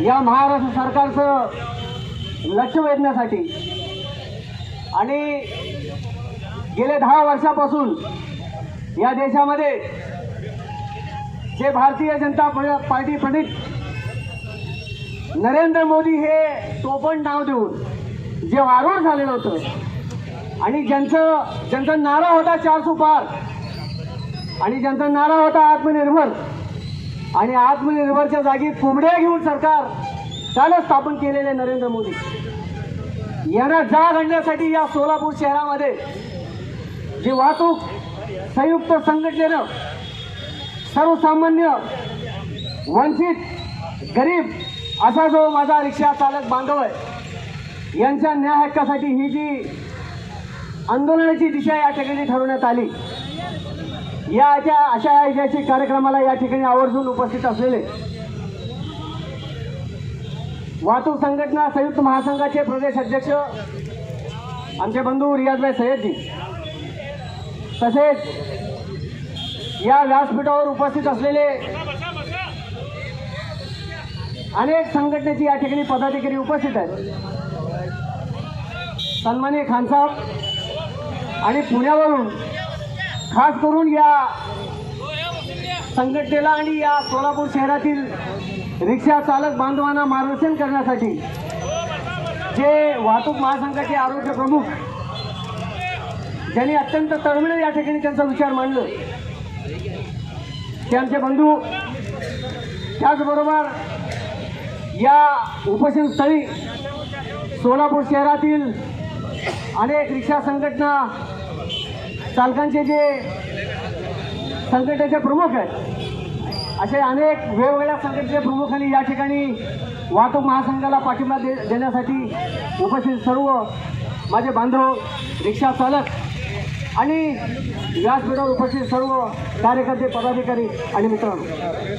या महाराष्ट्र सरकारचं लक्ष वेधण्यासाठी आणि गेल्या दहा वर्षापासून या देशामध्ये जे भारतीय जनता पार्टी प्रणित नरेंद्र मोदी हे टोपण नाव देऊन जे वारूळ झालेलं होतं आणि ज्यांचं ज्यांचा नारा होता चारसो पार आणि ज्यांचा नारा होता आत्मनिर्भर आणि आत्मनिर्भरच्या जागी कोंबड्या घेऊन सरकार त्याला स्थापन केलेले नरेंद्र मोदी. यांना जाग आणण्यासाठी या सोलापूर शहरामध्ये जी वाहतूक संयुक्त संघटनेनं सर्वसामान्य वंचित गरीब असा जो माझा रिक्षा चालक बांधव आहे यांच्या न्याय हक्कासाठी ही जी आंदोलनाची दिशा या ठिकाणी ठरवण्यात आली या अशा अशा ऐतिहासिक कार्यक्रमाला या ठिकाणी आवर्जून उपस्थित असलेले वाहतूक संघटना संयुक्त महासंघाचे प्रदेश अध्यक्ष आमचे बंधू रियाजभाई सय्यदजी तसेच या व्यासपीठावर उपस्थित असलेले अनेक संघटनेचे या ठिकाणी पदाधिकारी उपस्थित आहेत. सन्माननीय खानसाहेब आणि पुण्यावरून खास करून या संघटनेला आणि या सोलापूर शहरातील रिक्षा चालक बांधवांना मार्गदर्शन करण्यासाठी जे वाहतूक महासंघाचे आरोग्य प्रमुख ज्यांनी अत्यंत तळमळे या ठिकाणी त्यांचा विचार मांडलं ते आमचे बंधू त्याचबरोबर या उपोषणस्थळी सोलापूर शहरातील अनेक रिक्षा संघटना चालकांचे जे संघटनेचे प्रमुख आहेत असे अनेक वेगवेगळ्या संघटनेच्या प्रमुखांनी या ठिकाणी वाहतूक महासंघाला पाठिंबा दे देण्यासाठी उपस्थित सर्व माझे बांधव रिक्षा चालक आणि व्यासपीठावर उपस्थित सर्व कार्यकर्ते पदाधिकारी आणि मित्रांनो.